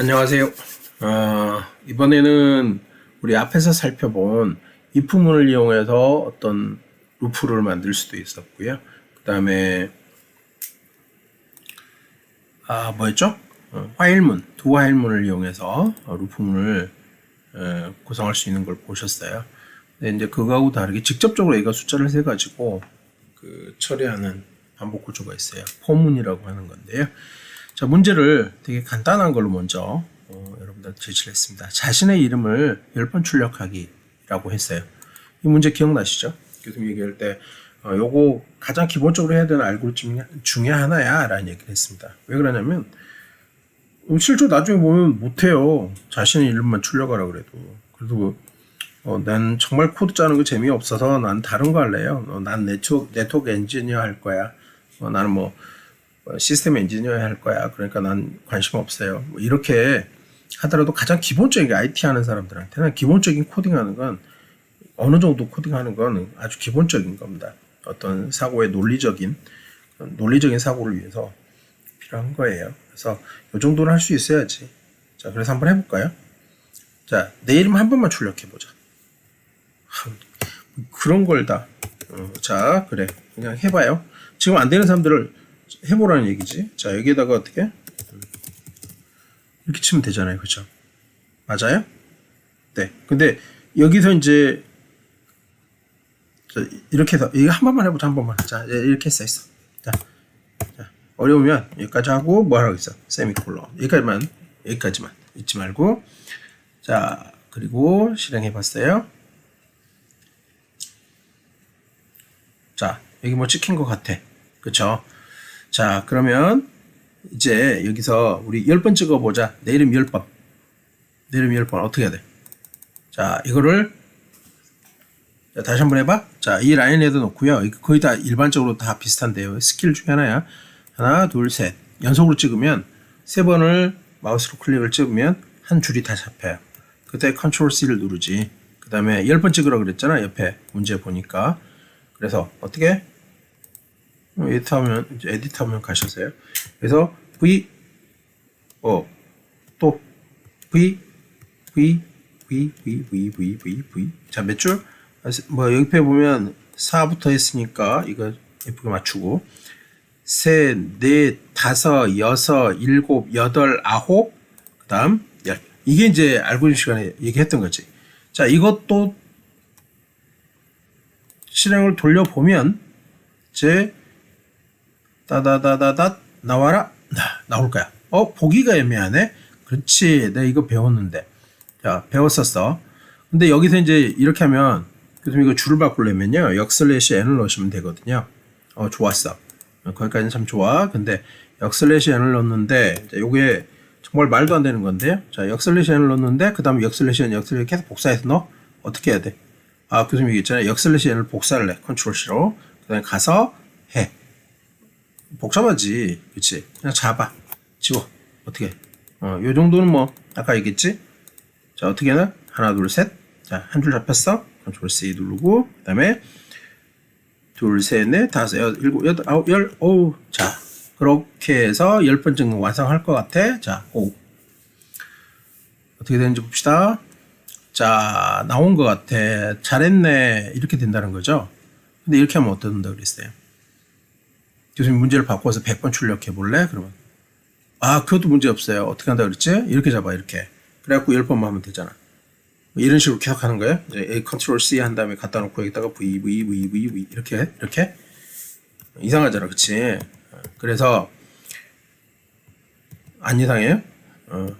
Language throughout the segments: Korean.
안녕하세요. 어, 이번에는 우리 앞에서 살펴본 if문을 이용해서 어떤 루프를 만들 수도 있었고요. 그 다음에 아 뭐였죠? 어, 화일문, 두 화일문을 이용해서 어, 루프문을 어, 구성할 수 있는 걸 보셨어요. 근데 이제 그거하고 다르게 직접적으로 얘가 숫자를 세 가지고 그 처리하는 반복 구조가 있어요. 포문이라고 하는 건데요. 자, 문제를 되게 간단한 걸로 먼저 어, 여러분들 제시를 했습니다. 자신의 이름을 10번 출력하기라고 했어요. 이 문제 기억나시죠? 교수님 얘기할 때 어, 요거 가장 기본적으로 해야 되는 알고리즘 중에 하나야 라는 얘기를 했습니다. 왜 그러냐면 어, 실제로 나중에 보면 못해요. 자신의 이름만 출력하라 그래도. 그래도 어, 난 정말 코드 짜는 거 재미없어서 난 다른 거 할래요. 어, 난 네트워크, 네트워크 엔지니어 할 거야. 어, 나는 뭐 어, 시스템 엔지니어 할 거야. 그러니까 난 관심 없어요. 뭐 이렇게 하더라도 가장 기본적인 IT 하는 사람들한테는 기본적인 코딩하는 건 어느 정도 코딩하는 건 아주 기본적인 겁니다. 어떤 사고의 논리적인 논리적인 사고를 위해서 필요한 거예요. 그래서 이 정도는 할 수 있어야지. 자, 그래서 한번 해볼까요? 자, 내 이름 한 번만 출력해 보자. 그런 걸 다. 어, 자, 그래. 그냥 해봐요. 지금 안 되는 사람들을 해보라는 얘기지. 자, 여기에다가 어떻게? 이렇게 치면 되잖아요. 그죠? 맞아요? 네. 근데 여기서 이제 자, 이렇게 해서 이거 한 번만 해보자. 한 번만. 자, 예, 이렇게 써 있어. 자, 자, 어려우면 여기까지 하고 뭐 하라고 있어? 세미콜론. 여기까지만 여기까지만 잊지 말고. 자, 그리고 실행해 봤어요. 자, 여기 뭐 찍힌 것 같아. 그쵸? 자, 그러면 이제 여기서 우리 10번 찍어보자. 내 이름 10번. 내 이름 10번. 어떻게 해야 돼? 자, 이거를 자, 다시 한번 해봐. 자, 이 라인에도 놓고요. 거의 다 일반적으로 다 비슷한데요. 스킬 중에 하나야. 하나, 둘, 셋. 연속으로 찍으면 세 번을 마우스로 클릭을 찍으면 한 줄이 다 잡혀요. 그때 컨트롤 C를 누르지. 그 다음에 10번 찍으라 그랬잖아. 옆에 문제 보니까. 그래서 어떻게? 어, 에디트 하면 이제 에디트 하면 가셨어요. 그래서 V 어 또 V V V V V V V V 자몇 줄? 뭐 옆에 보면 4부터 했으니까 이거 예쁘게 맞추고 셋, 넷, 다섯, 여섯, 일곱, 여덟, 아홉 그다음 열 이게 이제 알고리즘 시간에 얘기했던 거지. 자 이것도 실행을 돌려보면 이제 따다다다다 나와라 나, 나올 거야. 어 보기가 애매하네. 그렇지 내가 이거 배웠는데 자 배웠었어. 근데 여기서 이제 이렇게 하면 교수님 이거 줄을 바꾸려면요 역슬래시 n을 넣으시면 되거든요. 어 좋았어. 거기까지는 참 좋아. 근데 역슬래시 n을 넣는데 자, 요게 정말 말도 안 되는 건데요. 자 역슬래시 n을 넣는데 그 다음에 역슬래시 n 역슬래시 계속 복사해서 넣어 어떻게 해야 돼? 아 교수님 얘기 있잖아요. 역슬래시 n을 복사를 해 컨트롤 C로 그 다음에 가서 해. 복잡하지. 그치? 그냥 잡아. 지워. 어떻게? 어, 요 정도는 뭐, 아까 얘기했지? 자, 어떻게 하나? 하나, 둘, 셋. 자, 한 줄 잡혔어. 컨트롤 C 누르고, 그 다음에, 둘, 셋, 넷, 다섯, 여섯, 일곱, 여덟, 아홉, 열, 오우. 자, 그렇게 해서 열 번 정도 완성할 것 같아. 자, 오. 어떻게 되는지 봅시다. 자, 나온 것 같아. 잘했네. 이렇게 된다는 거죠. 근데 이렇게 하면 어떤다 그랬어요? 교수님 문제를 바꿔서 100번 출력해 볼래? 그러면 아 그것도 문제 없어요. 어떻게 한다 그랬지? 이렇게 잡아 이렇게. 그래갖고 10번만 하면 되잖아. 뭐 이런 식으로 계속 하는 거예요. A 컨트롤 C 한 다음에 갖다 놓고 여기다가 V V V V V 이렇게 이렇게 이상하잖아, 그치? 그래서 안 이상해요? 어.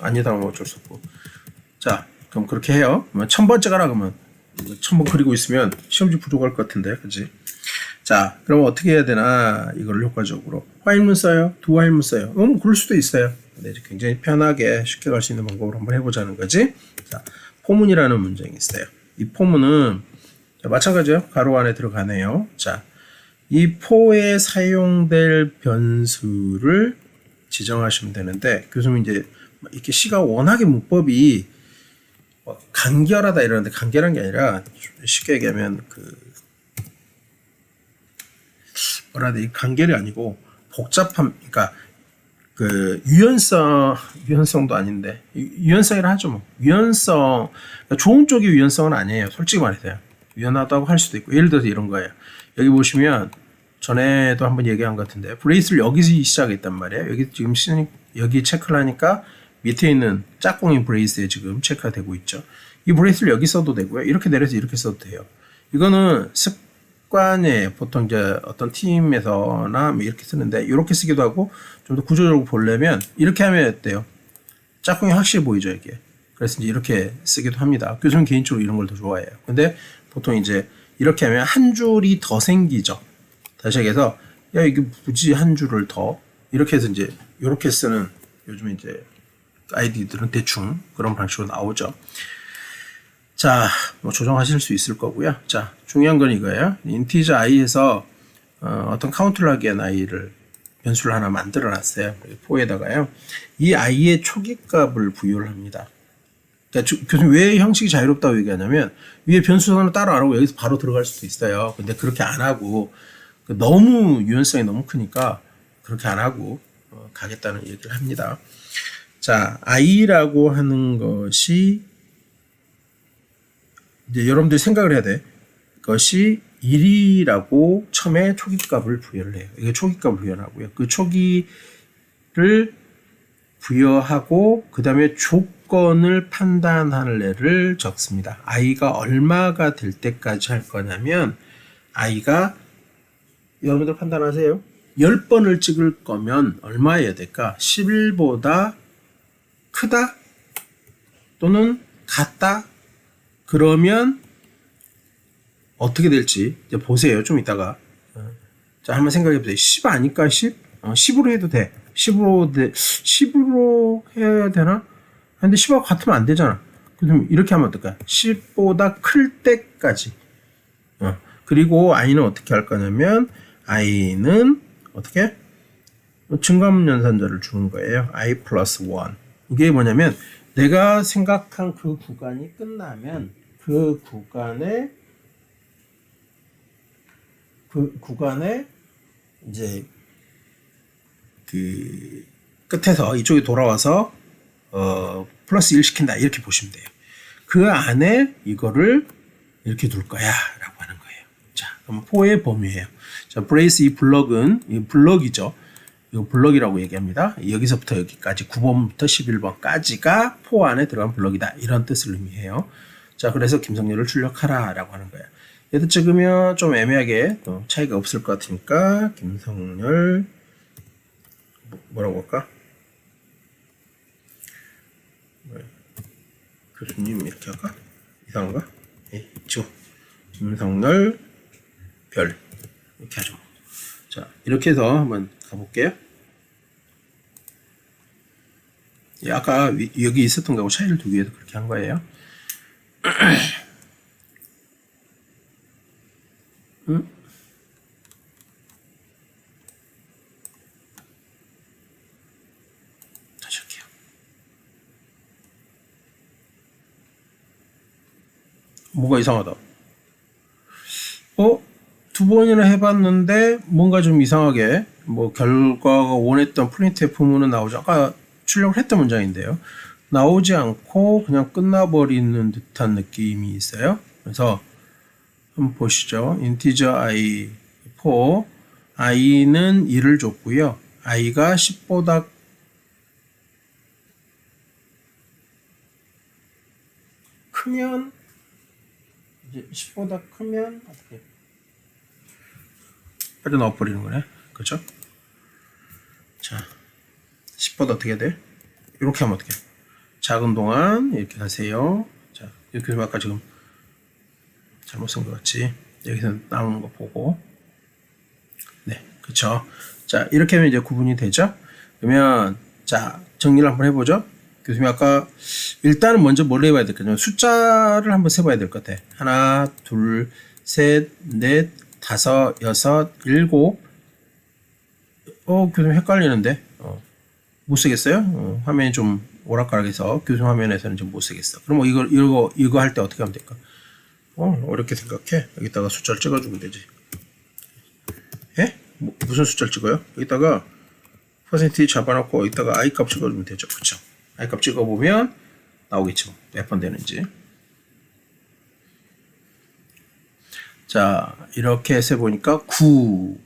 안 이상하면 어쩔 수 없고. 자, 그럼 그렇게 해요. 천 번째 가라 그러면 천 번 그리고 있으면 시험지 부족할 것 같은데, 그치? 자, 그럼 어떻게 해야 되나 이걸 효과적으로 화일문 써요, 두 화일문 써요. 음, 그럴 수도 있어요. 근데 이제 굉장히 편하게 쉽게 갈 수 있는 방법으로 한번 해보자는 거지. 자, 포문이라는 문장이 있어요. 이 포문은 자, 마찬가지예요. 가로 안에 들어가네요. 자, 이 포에 사용될 변수를 지정하시면 되는데 교수님 이제 이렇게 시가 워낙에 문법이 뭐 간결하다 이러는데 간결한 게 아니라 쉽게 얘기하면 그 뭐라 해야 돼? 간결이 아니고 복잡함, 그러니까 그 유연성 유연성도 아닌데 유- 유연성이라 하죠 뭐. 유연성 그러니까 좋은 쪽이 유연성은 아니에요. 솔직히 말해서요. 유연하다고 할 수도 있고 예를 들어서 이런 거예요. 여기 보시면 전에도 한번 얘기한 것 같은데 브레이스를 여기서 시작했단 말이에요. 여기 지금 시, 여기 체크를 하니까 밑에 있는 짝꿍이 브레이스에 지금 체크가 되고 있죠. 이 브레이스를 여기 써도 되고요. 이렇게 내려서 이렇게 써도 돼요. 이거는 습 관에 보통 이제 어떤 팀에서나 뭐 이렇게 쓰는데 이렇게 쓰기도 하고 좀 더 구조적으로 보려면 이렇게 하면 어때요? 짝꿍이 확실히 보이죠 이게. 그래서 이제 이렇게 쓰기도 합니다. 교수는 개인적으로 이런 걸 더 좋아해요. 근데 보통 이제 이렇게 하면 한 줄이 더 생기죠. 다시 얘기해서 야 이게 굳이 한 줄을 더 이렇게 해서 이제 이렇게 쓰는 요즘 이제 아이디들은 대충 그런 방식으로 나오죠. 자, 뭐 조정하실 수 있을 거고요. 자, 중요한 건 이거예요. 인티저 i에서 어, 어떤 카운트를 하기 위한 i를 변수를 하나 만들어 놨어요. 포에다가요. 이 i의 초기 값을 부여를 합니다. 그러니까 주- 교수님 왜 형식이 자유롭다고 얘기하냐면 위에 변수 하나 따로 안 하고 여기서 바로 들어갈 수도 있어요. 근데 그렇게 안 하고 그 너무 유연성이 너무 크니까 그렇게 안 하고 어, 가겠다는 얘기를 합니다. 자, i라고 하는 것이 이제 여러분들이 생각을 해야 돼. 그것이 1이라고 처음에 초기값을 부여를 해요. 이게 초기값을 부여하고요. 그 초기를 부여하고 그 다음에 조건을 판단할 애를 적습니다. i가 얼마가 될 때까지 할 거냐면 i가 여러분들 판단하세요. 10번을 찍을 거면 얼마여야 될까? 11보다 크다? 또는 같다? 그러면 어떻게 될지 이제 보세요. 좀 이따가. 어. 자, 한번 생각해 보세요. 10 아닐까? 10? 어, 10으로 해도 돼. 10으로 돼. 10으로 해야 되나? 근데 10하고 같으면 안 되잖아. 그럼 이렇게 하면 어떨까? 10보다 클 때까지. 어. 그리고 i는 어떻게 할 거냐면 i는 어떻게? 증가문 연산자를 주는 거예요. i 플러스 1. 이게 뭐냐면 내가 생각한 그 구간이 끝나면 그 구간에 그 구간에 이제 그 끝에서 이쪽에 돌아와서 어 플러스 1 시킨다 이렇게 보시면 돼요. 그 안에 이거를 이렇게 둘 거야라고 하는 거예요. 자, 그럼 포의 범위예요. 자, 브레이스 이 블럭은 이 블럭이죠. 이거 블럭이라고 얘기합니다. 여기서부터 여기까지 9번부터 11번까지가 포 안에 들어간 블럭이다. 이런 뜻을 의미해요. 자, 그래서 김성렬을 출력하라라고 하는 거예요. 얘도 찍으면 좀 애매하게 또 차이가 없을 것 같으니까 김성렬 뭐- 뭐라고 할까? 뭐, 교수님 이렇게 할까? 이상한가? 예, 죠 김성렬 별 이렇게 하죠. 자, 이렇게 해서 한번 가볼게요. 예, 아까 위- 여기 있었던 거하고 차이를 두기 위해서 그렇게 한 거예요. 뭐가 이상하다. 어? 두 번이나 해봤는데 뭔가 좀 이상하게 뭐 결과가 원했던 프린트F 문은 나오지 아까 출력을 했던 문장인데요. 나오지 않고 그냥 끝나버리는 듯한 느낌이 있어요. 그래서 한번 보시죠. 인티저 i 4 i는 1을 줬고요. i가 10보다 크면 이제 10보다 크면 어떻게 빠져 넣어버리는 거네. 그죠? 자, 10보다 어떻게 돼? 이렇게 하면 어떻게? 작은 동안 이렇게 하세요. 자, 이렇게 아까 지금 잘못 쓴 것 같지? 여기서 나오는 거 보고. 네, 그쵸. 자, 이렇게 하면 이제 구분이 되죠? 그러면, 자, 정리를 한번 해보죠. 교수님 아까 일단은 먼저 뭘 해봐야 될까요? 숫자를 한번 세봐야 될 것 같아. 하나, 둘, 셋, 넷, 다섯, 여섯, 일곱. 어, 교수님 헷갈리는데. 어, 못 쓰겠어요? 어, 화면이 좀 오락가락해서 교수님 화면에서는 좀 못 쓰겠어. 그럼 뭐 이거, 이거, 이거 할 때 어떻게 하면 될까? 어, 어렵게 생각해. 여기다가 숫자를 찍어주면 되지. 예? 뭐, 무슨 숫자를 찍어요? 여기다가 퍼센티지 잡아놓고 여기다가 i 값 찍어주면 되죠. 그쵸? i 값 찍어보면 나오겠죠. 몇 번 되는지. 자, 이렇게 해서 보니까 9,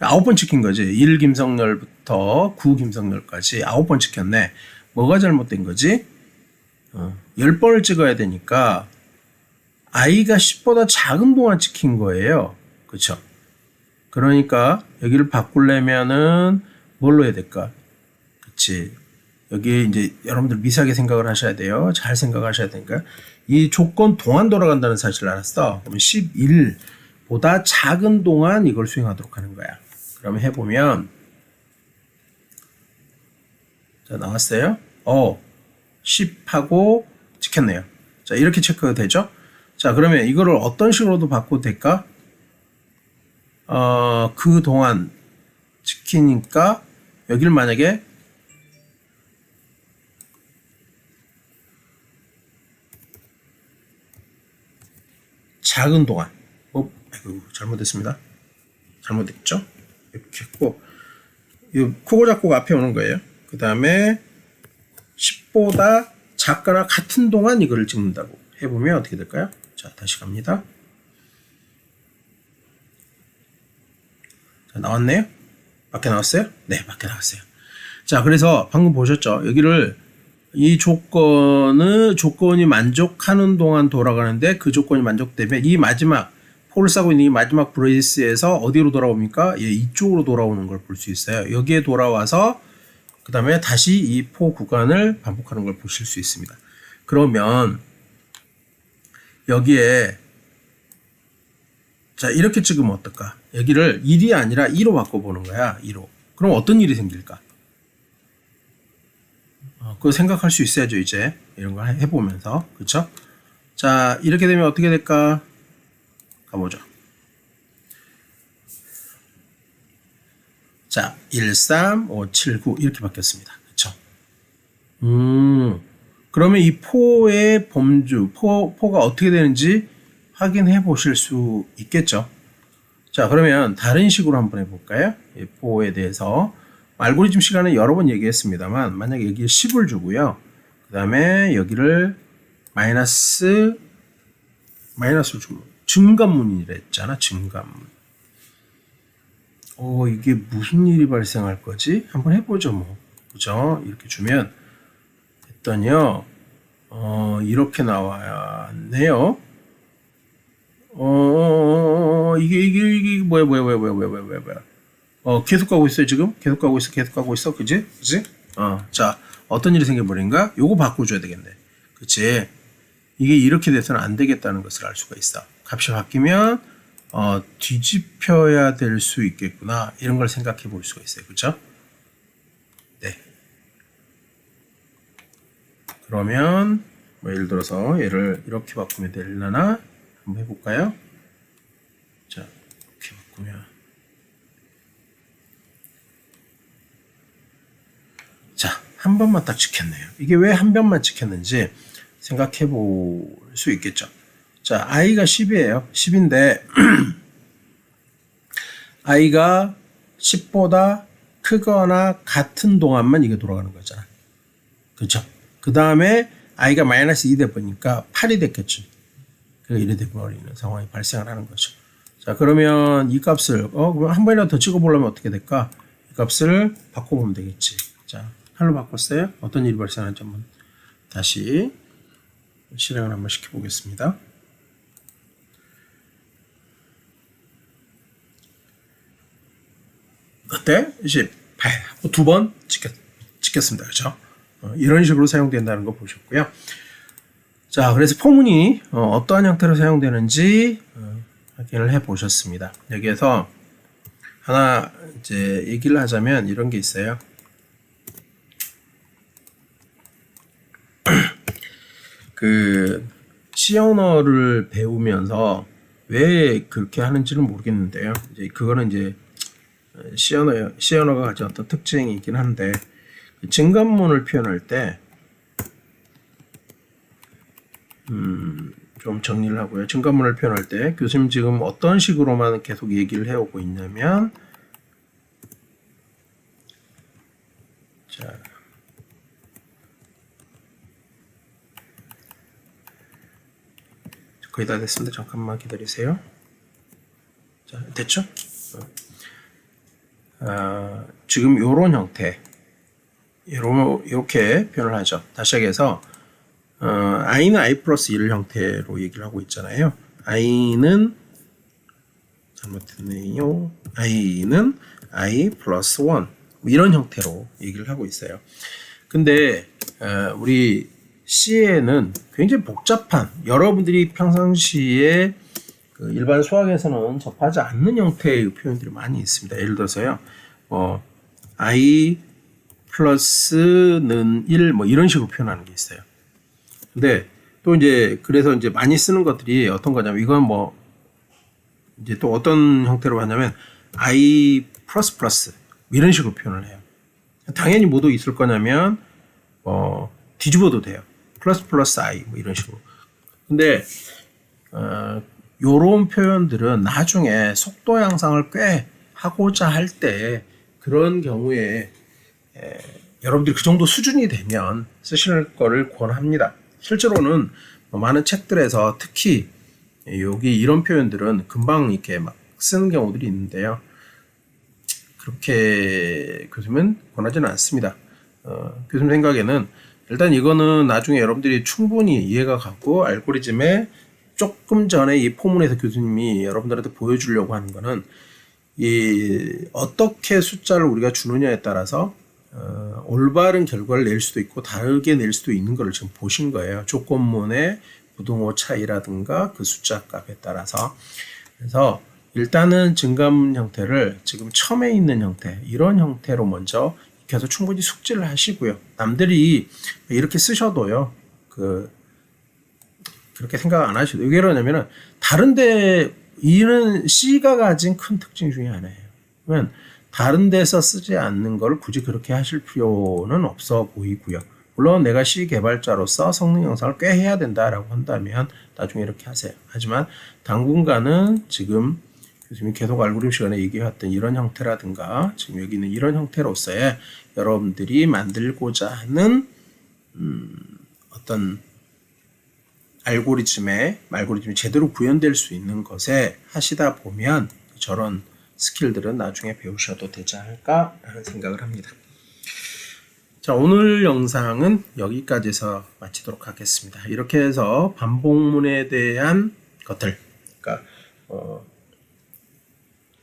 9번 찍힌 거지. 1 김성렬부터 9 김성렬까지 9번 찍혔네. 뭐가 잘못된 거지? 어, 10번을 찍어야 되니까 i가 10보다 작은 동안 찍힌 거예요. 그쵸? 그러니까 여기를 바꾸려면은 뭘로 해야 될까? 그치. 여기 이제 여러분들 미세하게 생각을 하셔야 돼요. 잘 생각하셔야 되니까. 이 조건 동안 돌아간다는 사실을 알았어. 그러면 11보다 작은 동안 이걸 수행하도록 하는 거야. 그러면 해보면, 자, 나왔어요? 어, 10하고 찍혔네요. 자, 이렇게 체크가 되죠? 자, 그러면 이거를 어떤 식으로도 바꿔도 될까? 어, 그 동안 찍히니까 여기를 만약에 작은 동안 어, 아이고 잘못됐습니다. 잘못됐죠? 이렇게 했고 이 코고 잡고가 앞에 오는 거예요. 그 다음에 10보다 작거나 같은 동안 이거를 찍는다고 해보면 어떻게 될까요? 자 다시 갑니다. 자, 나왔네요? 밖에 나왔어요? 네, 밖에 나왔어요. 자, 그래서 방금 보셨죠? 여기를 이 조건은 조건이 만족하는 동안 돌아가는데 그 조건이 만족되면 이 마지막 포를 싸고 있는 이 마지막 브레이스에서 어디로 돌아옵니까? 예, 이쪽으로 돌아오는 걸 볼 수 있어요. 여기에 돌아와서 그 다음에 다시 이 포 구간을 반복하는 걸 보실 수 있습니다. 그러면 여기에 자 이렇게 찍으면 어떨까? 여기를 1이 아니라 2로 바꿔보는 거야. 2로. 그럼 어떤 일이 생길까? 어, 그거 생각할 수 있어야죠 이제 이런 거 해보면서 그쵸? 자 이렇게 되면 어떻게 될까? 가보죠. 자 1, 3, 5, 7, 9 이렇게 바뀌었습니다. 그쵸? 음 그러면 이 포의 범주 포, 포가 어떻게 되는지 확인해 보실 수 있겠죠. 자, 그러면 다른 식으로 한번 해볼까요? 이 포에 대해서. 알고리즘 시간에 여러 번 얘기했습니다만, 만약에 여기에 10을 주고요. 그 다음에 여기를 마이너스, 마이너스를 주면, 증감문이라 했잖아, 증감문. 어, 이게 무슨 일이 발생할 거지? 한번 해보죠, 뭐. 그죠? 이렇게 주면, 했더니요, 어, 이렇게 나와야네요. 어, 이게, 이게, 이게, 뭐야, 뭐야, 뭐야, 뭐야, 뭐야, 뭐야, 뭐야, 뭐야. 어, 계속 가고 있어요, 지금? 계속 가고 있어, 계속 가고 있어, 그지? 그지? 어, 자, 어떤 일이 생겨버린가? 요거 바꿔줘야 되겠네. 그치? 이게 이렇게 돼서는 안 되겠다는 것을 알 수가 있어. 값이 바뀌면, 어, 뒤집혀야 될 수 있겠구나. 이런 걸 생각해 볼 수가 있어요. 그죠? 네. 그러면, 뭐 예를 들어서 얘를 이렇게 바꾸면 되려나? 한번 해볼까요? 자, 이렇게 바꾸면. 자, 한 번만 딱 찍혔네요. 이게 왜 한 번만 찍혔는지 생각해 볼 수 있겠죠. 자, i가 10이에요. 10인데, i가 10보다 크거나 같은 동안만 이게 돌아가는 거잖아. 그렇죠? 그 다음에 i가 마이너스 2 돼보니까 8이 됐겠죠. 이래 돼버리는 상황이 발생을 하는 거죠. 자, 그러면 이 값을, 어, 그럼 한 번이라도 더 찍어보려면 어떻게 될까? 이 값을 바꿔보면 되겠지. 자, 할로 바꿨어요? 어떤 일이 발생하는지 한번 다시 실행을 한번 시켜보겠습니다. 어때? 18. 두번 찍혔, 찍혔습니다. 그죠? 어, 이런 식으로 사용된다는 거 보셨고요. 자, 그래서 포문이 어, 떠한 형태로 사용되는지 어, 확인을 해 보셨습니다. 여기에서 하나 이제 얘기를 하자면 이런 게 있어요. 그 C 언어를 배우면서 왜 그렇게 하는지는 모르겠는데요. 이제 그거는 이제 C 언어 C 언어가 가진 어떤 특징이 있긴 한데 그 증감문을 표현할 때 음, 좀 정리를 하고요. 증감문을 표현할 때 교수님 지금 어떤 식으로만 계속 얘기를 해오고 있냐면 자. 거의 다 됐습니다. 잠깐만 기다리세요. 자, 됐죠? 어. 아, 지금 요런 형태. 이렇게 표현을 하죠. 다시 하기해서, 어, i는 i 플러스 1 형태로 얘기를 하고 있잖아요. i는, 잘못했네요. i는 i 플러스 1. 뭐 이런 형태로 얘기를 하고 있어요. 근데, 어, 우리 C에는 굉장히 복잡한, 여러분들이 평상시에 그 일반 수학에서는 접하지 않는 형태의 표현들이 많이 있습니다. 예를 들어서요, 뭐, i 플러스는 1, 뭐 이런 식으로 표현하는 게 있어요. 근데 또 이제 그래서 이제 많이 쓰는 것들이 어떤 거냐면 이건 뭐 이제 또 어떤 형태로 하냐면 i 플러스 플러스 이런 식으로 표현을 해요. 당연히 뭐도 있을 거냐면 어 뒤집어도 돼요. 플러스 플러스 i 뭐 이런 식으로. 근데 어 요런 표현들은 나중에 속도 양상을 꽤 하고자 할 때 그런 경우에 에, 여러분들이 그 정도 수준이 되면 쓰실 거를 권합니다. 실제로는 뭐 많은 책들에서 특히 여기 이런 표현들은 금방 이렇게 막 쓰는 경우들이 있는데요. 그렇게 교수님은 권하지는 않습니다. 어, 교수님 생각에는 일단 이거는 나중에 여러분들이 충분히 이해가 가고 알고리즘에 조금 전에 이 포문에서 교수님이 여러분들한테 보여주려고 하는 거는 이 어떻게 숫자를 우리가 주느냐에 따라서 어, 올바른 결과를 낼 수도 있고 다르게 낼 수도 있는 것을 지금 보신 거예요. 조건문의 부동호 차이라든가 그 숫자 값에 따라서 그래서 일단은 증가문 형태를 지금 처음에 있는 형태 이런 형태로 먼저 익혀서 충분히 숙지를 하시고요. 남들이 이렇게 쓰셔도요. 그 그렇게 생각 안 하셔도 왜 그러냐면은 다른데 이는 C가 가진 큰 특징 중에 하나예요. 그러면 다른 데서 쓰지 않는 걸 굳이 그렇게 하실 필요는 없어 보이고요. 물론 내가 C 개발자로서 성능 영상을 꽤 해야 된다라고 한다면 나중에 이렇게 하세요. 하지만 당분간은 지금 교수님이 계속 알고리즘 시간에 얘기해왔던 이런 형태라든가 지금 여기 있는 이런 형태로서의 여러분들이 만들고자 하는 음, 어떤 알고리즘에 알고리즘이 제대로 구현될 수 있는 것에 하시다 보면 저런 스킬들은 나중에 배우셔도 되지 않을까라는 생각을 합니다. 자, 오늘 영상은 여기까지 해서 마치도록 하겠습니다. 이렇게 해서 반복문에 대한 것들, 그러니까 어,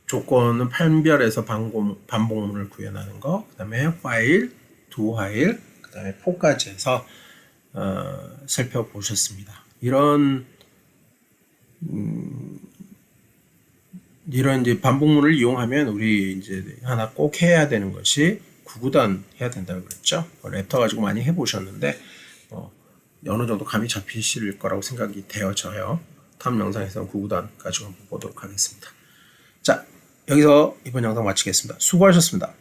조건은 판별해서 반복, 반복문을 구현하는 거, 그 다음에 while, do while, 그 다음에 for까지 해서 어, 살펴보셨습니다. 이런 음, 이런 이제 반복문을 이용하면 우리 이제 하나 꼭 해야 되는 것이 구구단 해야 된다고 그랬죠. 어, 랩터 가지고 많이 해보셨는데 어, 어느 정도 감이 잡히실 거라고 생각이 되어져요. 다음 영상에서 구구단 가지고 한번 보도록 하겠습니다. 자, 여기서 이번 영상 마치겠습니다. 수고하셨습니다.